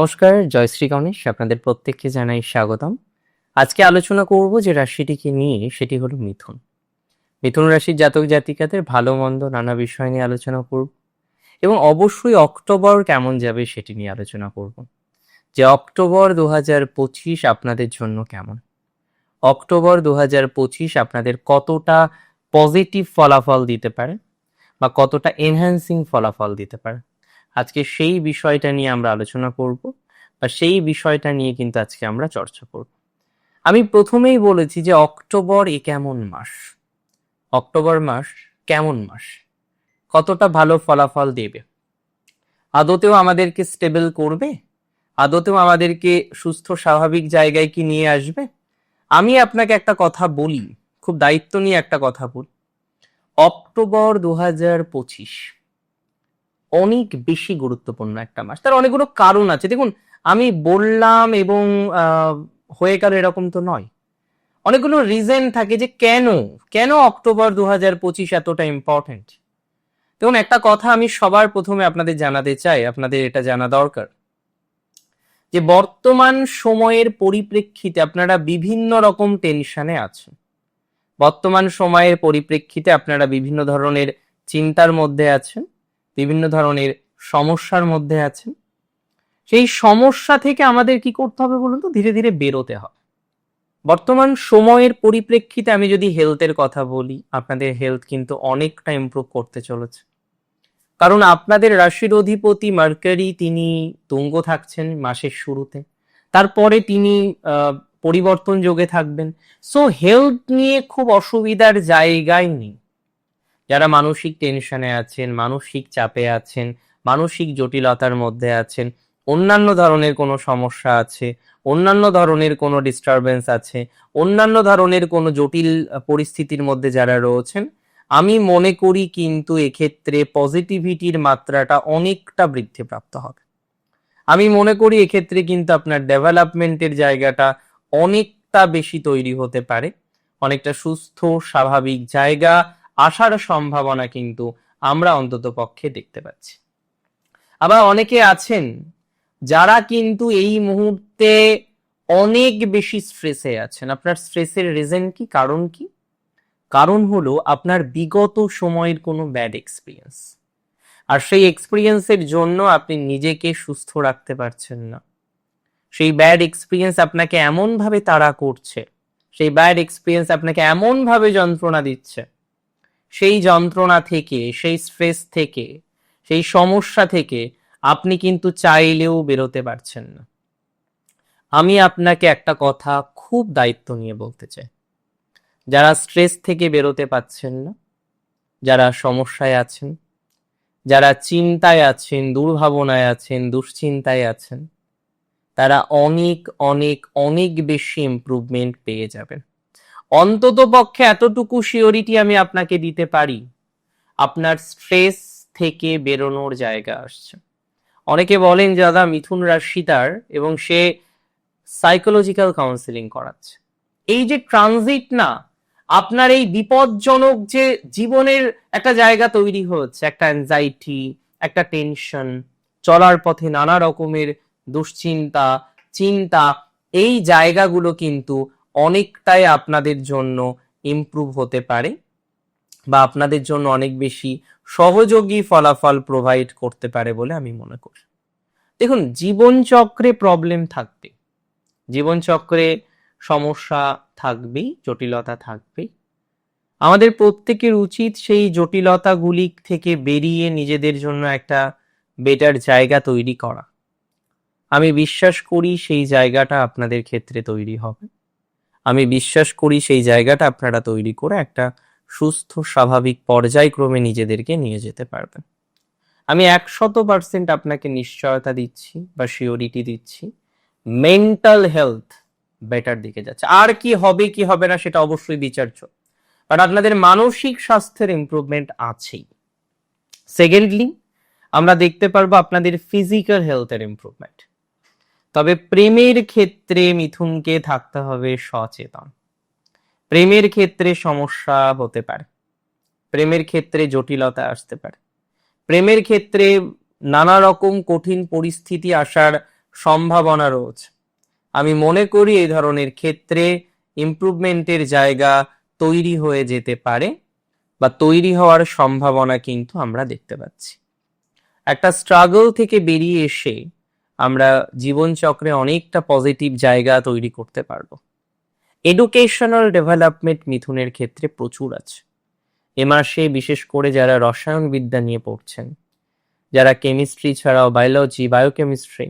নমস্কার জয়শ্রী গণেশ, আপনাদের প্রত্যেককে জানাই স্বাগতম। আজকে আলোচনা করব যে রাশিটিকে নিয়ে, সেটি হলো মিথুন। মিথুন রাশির জাতক জাতিকাদের ভালো, মন্দ নানা বিষয় নিয়ে আলোচনা করব এবং অবশ্যই অক্টোবর কেমন যাবে সেটি নিয়ে আলোচনা করব। যে অক্টোবর দু পঁচিশ আপনাদের জন্য কেমন? অক্টোবর দু পঁচিশ আপনাদের কতটা পজিটিভ ফলাফল দিতে পারে বা কতটা এনহ্যান্সিং ফলাফল দিতে পারে? আজকে সেই বিষয়টা নিয়ে আমরা আলোচনা করব বা সেই বিষয়টা নিয়ে কিন্তু আজকে আমরা চর্চা করব। আমি প্রথমেই বলেছি যে অক্টোবর এ কেমন মাস? অক্টোবর মাস কেমন মাস? কতটা ভালো ফলাফল দেবে? আদতেও আমাদেরকে স্টেবল করবে? আদতেও আমাদেরকে সুস্থ, স্বাভাবিক জায়গায় কি নিয়ে আসবে? আমি আপনাকে একটা কথা বলি, খুব দায়িত্ব নিয়ে একটা কথা বলি। অক্টোবর দু হাজার পঁচিশ অনেক বেশি গুরুত্বপূর্ণ একটা মাস তার অনেকগুলো কারণ আছে। দেখুন, আমি বললাম এবং হয়ে গেল এরকম তো নয়। অনেকগুলো রিজন থাকে যে কেন কেন অক্টোবর দু হাজার পঁচিশ এতটা ইম্পর্টেন্ট দেখুন, একটা কথা আমি সবার প্রথমে আপনাদের জানাতে চাই, আপনাদের এটা জানা দরকার। যে বর্তমান সময়ের পরিপ্রেক্ষিতে আপনারা বিভিন্ন রকম টেনশনে আছেন। বর্তমান সময়ের পরিপ্রেক্ষিতে আপনারা বিভিন্ন ধরনের চিন্তার মধ্যে আছেন। বিভিন্ন ধরনের সমস্যার মধ্যে আছেন। সেই সমস্যা থেকে আমাদের কি করতে হবে বলুন তো? ধীরে ধীরে বেরোতে হবে। বর্তমান সময়ের পরিপ্রেক্ষিতে আমি যদি হেলথের কথা বলি, আপনাদের হেলথ কিন্তু অনেকটা ইমপ্রুভ করতে চলেছে। কারণ আপনাদের রাশির অধিপতি মার্কারি তিনি তুঙ্গ থাকছেন মাসের শুরুতে। তারপরে তিনি পরিবর্তন যোগে থাকবেন। সো হেলথ নিয়ে খুব অসুবিধার জায়গায় নেই। যারা মানসিক টেনশনে আছেন, মানসিক চাপে আছেন, মানসিক জটিলতার মধ্যে আছেন, অন্যান্য ধরনের কোনো সমস্যা আছে, অন্যান্য ধরনের কোনো ডিস্টারবেন্স আছে, অন্যান্য ধরনের কোনো জটিল পরিস্থিতির মধ্যে যারা রয়েছেন, আমি মনে করি কিন্তু এক্ষেত্রে পজিটিভিটির মাত্রাটা অনেকটা বৃদ্ধিপ্রাপ্ত হবে। আমি মনে করি এক্ষেত্রে কিন্তু আপনার ডেভেলপমেন্টের জায়গাটা অনেকটা বেশি তৈরি হতে পারে, অনেকটা সুস্থ, স্বাভাবিক জায়গা আসার সম্ভাবনা কিন্তু আমরা অন্তত পক্ষে দেখতে পাচ্ছি। আবার অনেকে আছেন যারা কিন্তু এই মুহূর্তে অনেক বেশি স্ট্রেসে আছেন। আপনার স্ট্রেসের রিজন কি? কারণ কি? কারণ হলো আপনার বিগত সময়ের কোনো ব্যাড এক্সপিরিয়েন্স আর সেই এক্সপিরিয়েন্সের জন্য আপনি নিজেকে সুস্থ রাখতে পারছেন না। সেই ব্যাড এক্সপিরিয়েন্স আপনাকে এমনভাবে তাড়া করছে, সেই ব্যাড এক্সপিরিয়েন্স আপনাকে এমনভাবে যন্ত্রণা দিচ্ছে সেই যন্ত্রণা থেকে, সেই স্ট্রেস থেকে, সেই সমস্যা থেকে আপনি কিন্তু চাইলেও বেরোতে পারছেন না। আমি আপনাকে একটা কথা খুব দায়িত্ব নিয়ে বলতে চাই। যারা স্ট্রেস থেকে বেরোতে পারছেন না, যারা সমস্যায় আছেন, যারা চিন্তায় আছেন, দুর্ভাবনায় আছেন, দুশ্চিন্তায় আছেন, তারা অনেক অনেক অনেক বেশি ইম্প্রুভমেন্ট পেয়ে যাবেন। অন্তত পক্ষে এতটুকু সিওরিটি আমি আপনাকে দিতে পারি। আপনার স্ট্রেস থেকে বেরোনোর জায়গা আসছে। অনেকে বলেন যে, দাদা, মিথুন রাশি তার এবং সে সাইকোলজিক্যাল কাউন্সিলিং করাচ্ছে। এই যে ট্রানজিট না, আপনার এই বিপজ্জনক যে জীবনের একটা জায়গা তৈরি হচ্ছে, একটা অ্যাংজাইটি একটা টেনশন চলার পথে নানা রকমের দুশ্চিন্তা, চিন্তা, এই জায়গাগুলো কিন্তু অনেকটাই আপনাদের জন্য ইমপ্রুভ হতে পারে বা আপনাদের জন্য অনেক বেশি সহযোগী ফলাফল প্রোভাইড করতে পারে বলে আমি মনে করি। দেখুন জীবনচক্রে প্রবলেম থাকবে। জীবনচক্রে সমস্যা থাকবেই, জটিলতা থাকবেই আমাদের প্রত্যেকের উচিত সেই জটিলতাগুলি থেকে বেরিয়ে নিজেদের জন্য একটা বেটার জায়গা তৈরি করা। আমি বিশ্বাস করি সেই জায়গাটা আপনাদের ক্ষেত্রে তৈরি হবে। আমি বিশ্বাস করি সেই জায়গাটা আপনারা তৈরি করে একটা সুস্থ, স্বাভাবিক পর্যায়ক্রমে নিজেদেরকে নিয়ে যেতে পারবেন। আমি একশত পার্সেন্ট আপনাকে নিশ্চয়তা দিচ্ছি বা শিওরিটি দিচ্ছি। মেন্টাল হেলথ বেটার দিকে যাচ্ছে। আর কি হবে কি হবে না সেটা অবশ্যই বিচার্য। বাট আপনাদের মানসিক স্বাস্থ্যের ইমপ্রুভমেন্ট আছেই। সেকেন্ডলি আমরা দেখতে পারব আপনাদের ফিজিক্যাল হেলথের ইমপ্রুভমেন্ট তবে প্রেমের ক্ষেত্রে মিথুনকে থাকতে হবে সচেতন। প্রেমের ক্ষেত্রে সমস্যা হতে পারে। প্রেমের ক্ষেত্রে জটিলতা আসতে পারে। প্রেমের ক্ষেত্রে নানা রকম কঠিন পরিস্থিতি আসার সম্ভাবনা রয়েছে। আমি মনে করি এই ধরনের ক্ষেত্রে ইমপ্রুভমেন্টের জায়গা তৈরি হয়ে যেতে পারে বা তৈরি হওয়ার সম্ভাবনা কিন্তু আমরা দেখতে পাচ্ছি। একটা স্ট্রাগল থেকে বেরিয়ে এসে আমরা জীবনচক্রে অনেকটা পজিটিভ জায়গা তৈরি করতে পারব। এডুকেশনাল ডেভেলপমেন্ট মিথুনের ক্ষেত্রে প্রচুর আছে। এ মাসে বিশেষ করে যারা রসায়ন বিদ্যা নিয়ে পড়ছেন, যারা কেমিস্ট্রি ছাড়াও বায়োলজি বায়োকেমিস্ট্রি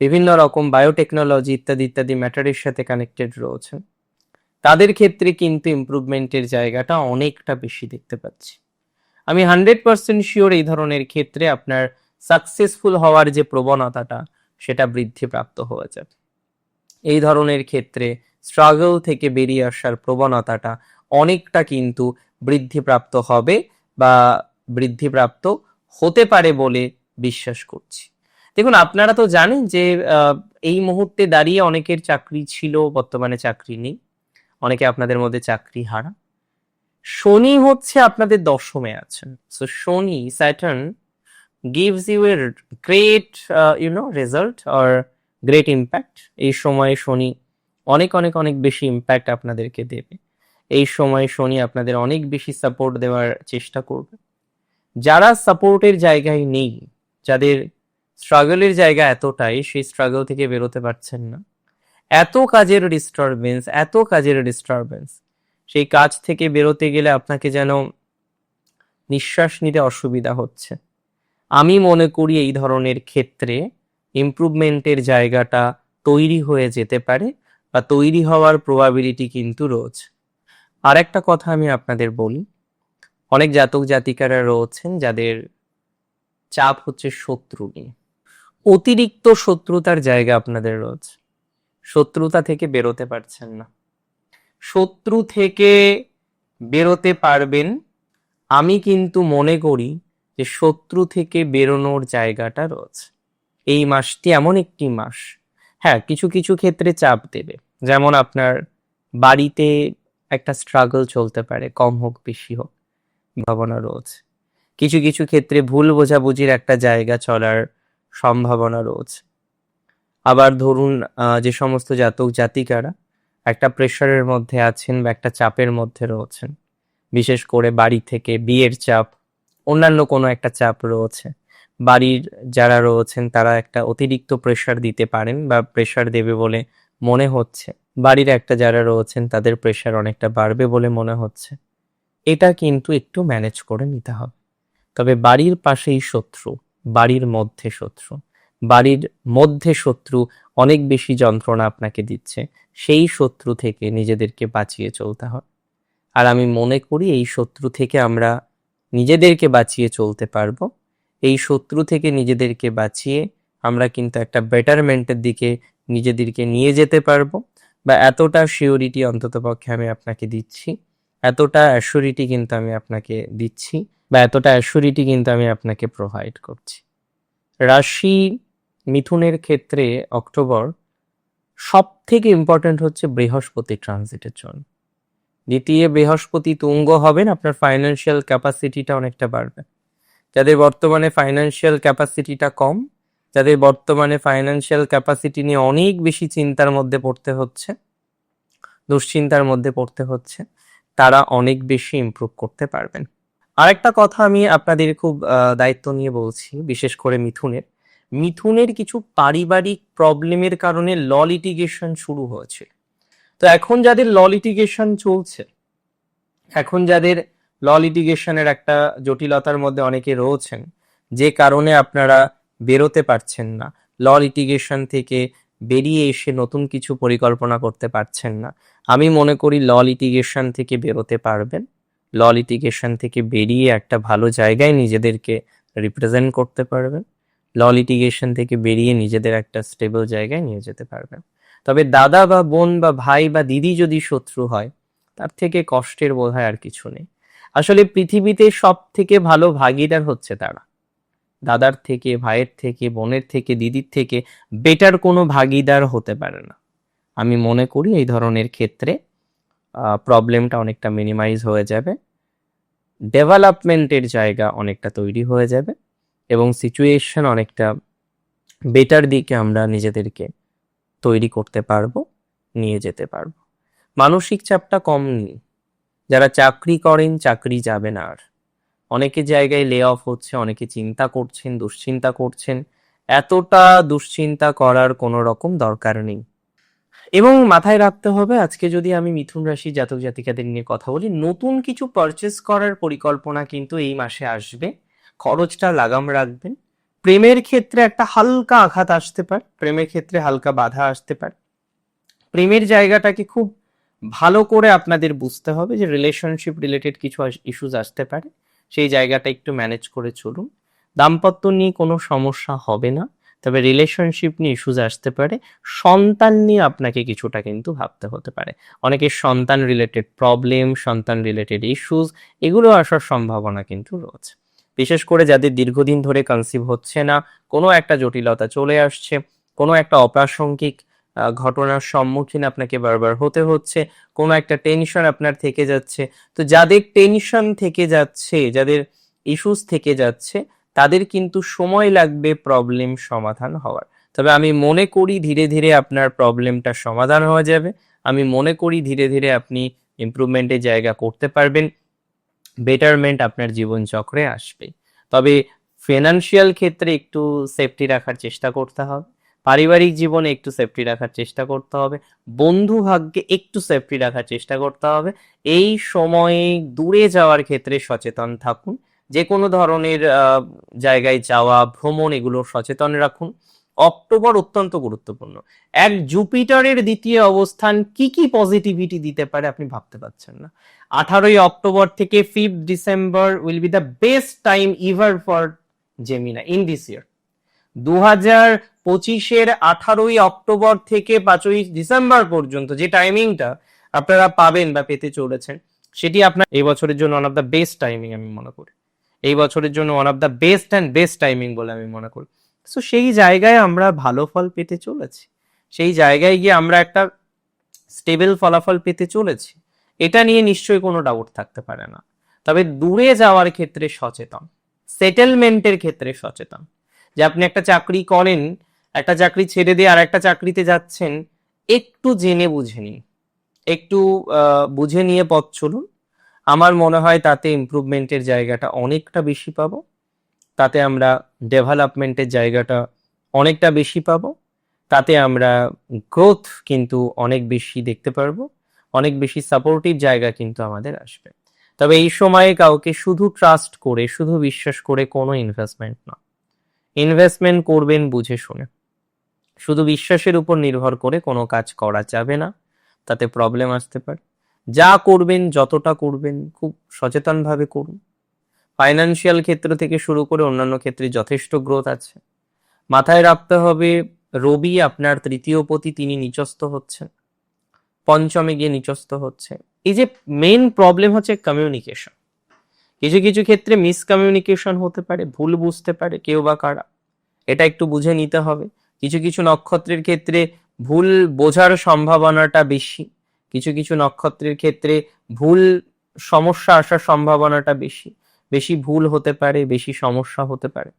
বিভিন্ন রকম বায়োটেকনোলজি ইত্যাদি ইত্যাদি ম্যাটারের সাথে কানেক্টেড রয়েছেন, তাদের ক্ষেত্রে কিন্তু ইমপ্রুভমেন্টের জায়গাটা অনেকটা বেশি দেখতে পাচ্ছি। আমি হান্ড্রেড পার্সেন্ট শিওর এই ধরনের ক্ষেত্রে আপনার সাকসেসফুল হওয়ার যে প্রবণতাটা সেটা বৃদ্ধিপ্রাপ্ত হয়ে যাবে এই ধরনের ক্ষেত্রে স্ট্রাগল থেকে বেরিয়ে আসার প্রবণতাটা অনেকটা কিন্তু বৃদ্ধিপ্রাপ্ত হবে বা বৃদ্ধিপ্রাপ্ত হতে পারে বলে বিশ্বাস করছি। দেখুন, আপনারা তো জানেন যে এই মুহূর্তে দাঁড়িয়ে অনেকের চাকরি ছিল, বর্তমানে চাকরি নেই। অনেকে আপনাদের মধ্যে চাকরি হারা। শনি হচ্ছে আপনাদের দশমে আছেন। So Shani Saturn you a great uh, you know result or great impact. এই সময়ে শনি অনেক অনেক অনেক বেশি ইম্প্যাক্ট আপনাদেরকে দেবে। এই সময়ে শনি আপনাদের অনেক বেশি সাপোর্ট দেওয়ার চেষ্টা করবে। যারা সাপোর্টের জায়গায় নেই যাদের স্ট্রাগলের জায়গা এতটাই সেই স্ট্রাগল থেকে বেরোতে পারছেন না। এত কাজের ডিস্টারবেন্স এত কাজের ডিস্টারবেন্স সেই কাজ থেকে বেরোতে গেলে আপনাকে যেন নিঃশ্বাস নিতে অসুবিধা হচ্ছে। আমি মনে করি এই ধরনের ক্ষেত্রে ইমপ্রুভমেন্টের জায়গাটা তৈরি হয়ে যেতে পারে বা তৈরি হওয়ার প্রবাবিলিটি কিন্তু রয়েছে। আর একটা কথা আমি আপনাদের বলি, অনেক জাতক জাতিকারা রয়েছেন যাদের চাপ হচ্ছে শত্রু নিয়ে। অতিরিক্ত শত্রুতার জায়গা আপনাদের রয়েছে। শত্রুতা থেকে বেরোতে পারছেন না। শত্রু থেকে বেরোতে পারবেন, আমি কিন্তু মনে করি যে শত্রু থেকে বেরোনোর জায়গাটা রয়েছে। এই মাসটি এমন একটি মাস। হ্যাঁ কিছু কিছু ক্ষেত্রে চাপ দেবে। যেমন আপনার বাড়িতে একটা স্ট্রাগল চলতে পারে, কম হোক, বেশি হোক ভাবনা রয়েছে। কিছু কিছু ক্ষেত্রে ভুল বোঝাবুঝির একটা জায়গা চলার সম্ভাবনা রয়েছে। আবার ধরুন যে সমস্ত জাতক, জাতিকারা একটা প্রেশারের মধ্যে আছেন বা একটা চাপের মধ্যে রয়েছেন। বিশেষ করে বাড়ি থেকে বিয়ের চাপ অন্যান্য কোনো একটা চাপ রয়েছে। বাড়ির যারা রয়েছেন, তারা একটা অতিরিক্ত প্রেশার দিতে পারেন বা প্রেশার দেবে বলে মনে হচ্ছে। বাড়ির একটা যারা রয়েছেন, তাদের প্রেশার অনেকটা বাড়বে বলে মনে হচ্ছে। এটা কিন্তু একটু ম্যানেজ করে নিতে হবে। তবে বাড়ির পাশেই শত্রু, বাড়ির মধ্যে শত্রু, বাড়ির মধ্যে শত্রু অনেক বেশি যন্ত্রণা আপনাকে দিচ্ছে। সেই শত্রু থেকে নিজেদেরকে বাঁচিয়ে চলতে হয় আর আমি মনে করি এই শত্রু থেকে আমরা নিজেদেরকে বাঁচিয়ে চলতে পারব। এই শত্রু থেকে নিজেদেরকে বাঁচিয়ে আমরা কিন্তু একটা বেটারমেন্টের দিকে নিজেদেরকে নিয়ে যেতে পারব। বা এতটা শিওরিটি অন্তত পক্ষে আমি আপনাকে দিচ্ছি। এতটা অ্যাসুরিটি কিন্তু আমি আপনাকে দিচ্ছি। বা এতটা অ্যাসুরিটি কিন্তু আমি আপনাকে প্রোভাইড করছি। রাশি মিথুনের ক্ষেত্রে অক্টোবর সব থেকে ইম্পর্ট্যান্ট হচ্ছে বৃহস্পতি ট্রানজিটের জন্য। দ্বিতীয় বৃহস্পতি তুঙ্গ হবেন, আপনার ফাইন্যান্সিয়াল ক্যাপাসিটিটা অনেকটা বাড়বে। যাদের বর্তমানে ফাইন্যান্সিয়াল ক্যাপাসিটিটা কম, যাদের বর্তমানে ফাইন্যান্সিয়াল ক্যাপাসিটি নিয়ে অনেক বেশি চিন্তার মধ্যে পড়তে হচ্ছে, দুশ্চিন্তার মধ্যে পড়তে হচ্ছে, তারা অনেক বেশি ইমপ্রুভ করতে পারবেন। আরেকটা কথা আমি আপনাদের খুব দায়িত্ব নিয়ে বলছি, বিশেষ করে মিথুনের। মিথুনের কিছু পারিবারিক প্রবলেমের কারণে ল লিটিগেশন শুরু হয়েছে। তো এখন যাদের ল চলছে, এখন যাদের ল একটা জটিলতার মধ্যে অনেকে রয়েছেন, যে কারণে আপনারা বেরোতে পারছেন না ল থেকে বেরিয়ে এসে নতুন কিছু পরিকল্পনা করতে পারছেন না, আমি মনে করি ল থেকে বেরোতে পারবেন ল থেকে বেরিয়ে একটা ভালো জায়গায় নিজেদেরকে রিপ্রেজেন্ট করতে পারবেন ল থেকে বেরিয়ে নিজেদের একটা স্টেবল জায়গায় নিয়ে যেতে পারবেন। তবে দাদা বা বোন বা ভাই বা দিদি যদি শত্রু হয়, তার থেকে কষ্টের বোধ হয় আর কিছু নেই। আসলে পৃথিবীতে সব থেকে ভালো ভাগিদার হচ্ছে তারা। দাদার থেকে, ভাইয়ের থেকে, বোনের থেকে, দিদির থেকে বেটার কোনো ভাগিদার হতে পারে না। আমি মনে করি এই ধরনের ক্ষেত্রে প্রবলেমটা অনেকটা মিনিমাইজ হয়ে যাবে। ডেভেলপমেন্টের জায়গা অনেকটা তৈরি হয়ে যাবে এবং সিচুয়েশন অনেকটা বেটার দিকে আমরা নিজেদেরকে তৈরি করতে পারব, নিয়ে যেতে পারব। মানসিক চাপটা কম নেই। যারা চাকরি করেন, চাকরি যাবে না আর। অনেকে জায়গায় লে অফ হচ্ছে, অনেকে চিন্তা করছেন, দুশ্চিন্তা করছেন। এতটা দুশ্চিন্তা করার কোনো রকম দরকার নেই। এবং মাথায় রাখতে হবে, আজকে যদি আমি মিথুন রাশি জাতক জাতিকাদের নিয়ে কথা বলি, নতুন কিছু পারচেস করার পরিকল্পনা কিন্তু এই মাসে আসবে। খরচটা লাগাম রাখবেন। প্রেমের ক্ষেত্রে একটা হালকা আঘাত আসতে পারে, প্রেমের ক্ষেত্রে হালকা বাধা আসতে পারে। প্রেমের জায়গাটাকে খুব ভালো করে আপনাদের বুঝতে হবে যে রিলেশনশিপ রিলেটেড কিছু ইস্যুজ আসতে পারে। সেই জায়গাটা একটু ম্যানেজ করে চলুন। দাম্পত্য নিয়ে কোনো সমস্যা হবে না, তবে রিলেশনশিপ নিয়ে ইস্যুজ আসতে পারে। সন্তান নিয়ে আপনাকে কিছুটা কিন্তু ভাবতে হতে পারে। অনেকের সন্তান রিলেটেড প্রবলেম সন্তান রিলেটেড ইস্যুস এগুলো আসার সম্ভাবনা কিন্তু রয়েছে। বিশেষ করে যাদের দীর্ঘদিন ধরে কনসিভ হচ্ছে না, কোনো একটা জটিলতা চলে আসছে, কোনো একটা অপ্রাসঙ্গিক ঘটনার সম্মুখীন আপনাকে বারবার হতে হচ্ছে, কোনো একটা টেনশন আপনার থেকে যাচ্ছে। তো যাদের টেনশন থেকে যাচ্ছে, যাদের ইস্যুস থেকে যাচ্ছে, তাদের কিন্তু সময় লাগবে প্রবলেম সমাধান হওয়ার। তবে আমি মনে করি ধীরে ধীরে আপনার প্রবলেমটা সমাধান হয়ে যাবে। আমি মনে করি ধীরে ধীরে আপনি ইমপ্রুভমেন্টের জায়গা করতে পারবেন। বেটারমেন্ট আপনার জীবনচক্রে আসবে। তবে ফিনান্সিয়াল ক্ষেত্রে একটু সেফটি রাখার চেষ্টা করতে হবে। পারিবারিক জীবনে একটু সেফটি রাখার চেষ্টা করতে হবে। বন্ধু ভাগ্যে একটু সেফটি রাখার চেষ্টা করতে হবে। এই সময়ে দূরে যাওয়ার ক্ষেত্রে সচেতন থাকুন। যে কোনো ধরনের জায়গায় যাওয়া, ভ্রমণ এগুলো সচেতন রাখুন। অক্টোবর অত্যন্ত গুরুত্বপূর্ণ। এক জুপিটারের দ্বিতীয় অবস্থান কি কি পজিটিভিটি দিতে পারে আপনি ভাবতে পারছেন না। আঠারোই অক্টোবর থেকে fifth December will be the best time ever for Gemini in this year দু হাজার পঁচিশের আঠারোই অক্টোবর থেকে পাঁচই ডিসেম্বর পর্যন্ত যে টাইমিংটা আপনারা পাবেন বা পেতে চলেছেন, সেটি আপনার এই বছরের জন্য one of the best timing আমি মনে করি। এই বছরের জন্য one of the best and best timing বলে আমি মনে করি। সো সেই জায়গায় আমরা ভালো ফল পেতে চলেছি। সেই জায়গায় গিয়ে আমরা একটা স্টেবল ফলাফল পেতে চলেছি। এটা নিয়ে নিশ্চয়ই কোনো ডাউট থাকতে পারে না। তবে দূরে যাওয়ার ক্ষেত্রে সচেতন। সেটেলমেন্টের ক্ষেত্রে সচেতন। যে আপনি একটা চাকরি করেন, একটা চাকরি ছেড়ে দিয়ে আর একটা চাকরিতে যাচ্ছেন, একটু জেনে বুঝে নিন। একটু বুঝে নিয়ে পথ চলুন। আমার মনে হয় তাতে ইমপ্রুভমেন্টের জায়গাটা অনেকটা বেশি পাবো। তাতে আমরা ডেভেলপমেন্টের জায়গাটা অনেকটা বেশি পাবো। তাতে আমরা গ্রোথ কিন্তু অনেক বেশি দেখতে পারব। অনেক বেশি সাপোর্টিভ জায়গা কিন্তু আমাদের আসবে। তবে এই সময়ে কাউকে শুধু ট্রাস্ট করে, শুধু বিশ্বাস করে কোনো ইনভেস্টমেন্ট না। ইনভেস্টমেন্ট করবেন বুঝে শুনে। শুধু বিশ্বাসের উপর নির্ভর করে কোনো কাজ করা যাবে না, তাতে প্রবলেম আসতে পারে। যা করবেন, যতটা করবেন, খুব সচেতনভাবে করুন। ফাইনান্সিয়াল ক্ষেত্র থেকে শুরু করে অন্যান্য ক্ষেত্রে যথেষ্ট গ্রোথ আছে। মাথায় রাখতে হবে, রবি আপনার তৃতীয় পতি, তিনি নিচস্থ হচ্ছেন। পঞ্চমে গিয়ে নিচস্থ হচ্ছে। এই যে মেন প্রবলেম হচ্ছে কমিউনিকেশন কিছু কিছু ক্ষেত্রে মিসকমিউনিকেশন হতে পারে, ভুল বুঝতে পারে, কেউ বা কারা। এটা একটু বুঝে নিতে হবে। কিছু কিছু নক্ষত্রের ক্ষেত্রে ভুল বোঝার সম্ভাবনাটা বেশি। কিছু কিছু নক্ষত্রের ক্ষেত্রে ভুল সমস্যা আসার সম্ভাবনাটা বেশি। বেশি ভুল হতে পারে, বেশি সমস্যা হতে পারে।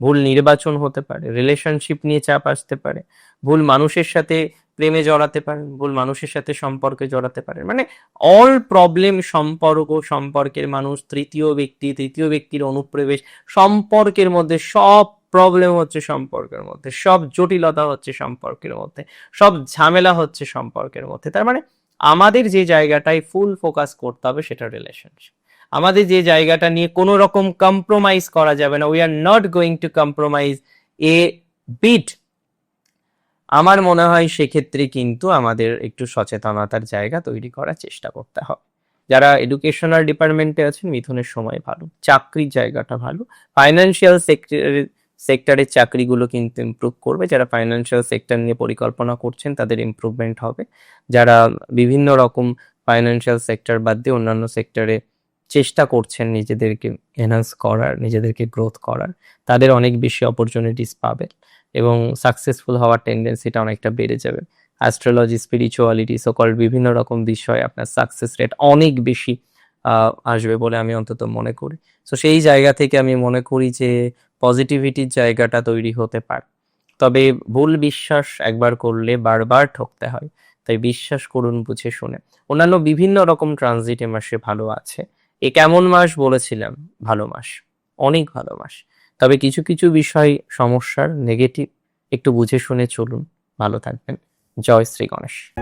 ভুল নির্বাচন হতে পারে রিলেশনশিপ নিয়ে চাপ আসতে পারে, ভুল মানুষের সাথে প্রেমে জড়াতে পারেন, ভুল মানুষের সাথে সম্পর্কে জড়াতে পারেন। মানে অল প্রবলেম সম্পর্ক, সম্পর্কের মানুষ, তৃতীয় ব্যক্তি, তৃতীয় ব্যক্তির অনুপ্রবেশ, সম্পর্কের মধ্যে সব প্রবলেম হচ্ছে সম্পর্কের মধ্যে, সব জটিলতা হচ্ছে সম্পর্কের মধ্যে, সব ঝামেলা হচ্ছে সম্পর্কের মধ্যে। তার মানে আমাদের যে জায়গাটায় ফুল ফোকাস করতে হবে সেটা রিলেশনশিপ আমাদের যে জায়গাটা নিয়ে কোনো রকম কম্প্রোমাইজ করা যাবে না we are not going to compromise a bit আমার মনে হয় সেক্ষেত্রে কিন্তু আমাদের একটু সচেতনতার জায়গা তৈরি করার চেষ্টা করতে হবে। যারা এডুকেশনাল ডিপার্টমেন্টে আছেন, মিথুনের সময় ভালো, চাকরির জায়গাটা ভালো ফাইন্যান্সিয়াল সেক্টরের সেক্টরের চাকরিগুলো কিন্তু ইমপ্রুভ করবে। যারা ফাইন্যান্সিয়াল সেক্টর নিয়ে পরিকল্পনা করছেন, তাদের ইমপ্রুভমেন্ট হবে। যারা বিভিন্ন রকম ফাইন্যান্সিয়াল সেক্টর বাদ দিয়ে অন্যান্য সেক্টরে চেষ্টা করছেন নিজেদেরকে এনহান্স করার, নিজেদেরকে গ্রোথ করার, তাদের অনেক বেশি অপরচুনিটিস পাবে এবং সাকসেসফুল হওয়ার টেন্ডেন্সিটা অনেকটা বেড়ে যাবে। অ্যাস্ট্রোলজি স্পিরিচুয়ালিটি সকল বিভিন্ন রকম বিষয়ে আপনার সাকসেস রেট অনেক বেশি আসবে বলে আমি অন্তত মনে করি। সো সেই জায়গা থেকে আমি মনে করি যে পজিটিভিটির জায়গাটা তৈরি হতে পারে। তবে ভুল বিশ্বাস একবার করলে বারবার ঠকতে হয়। তাই বিশ্বাস করুন, বুঝে শুনে। অন্যান্য বিভিন্ন রকম ট্রানজিট এ মাসে ভালো আছে। এ কেমন মাস বলেছিলাম? ভালো মাস। অনেক ভালো মাস। তবে কিছু কিছু বিষয় সমস্যার নেগেটিভ একটু বুঝে শুনে চলুন। ভালো থাকবেন। জয় শ্রী গণেশ।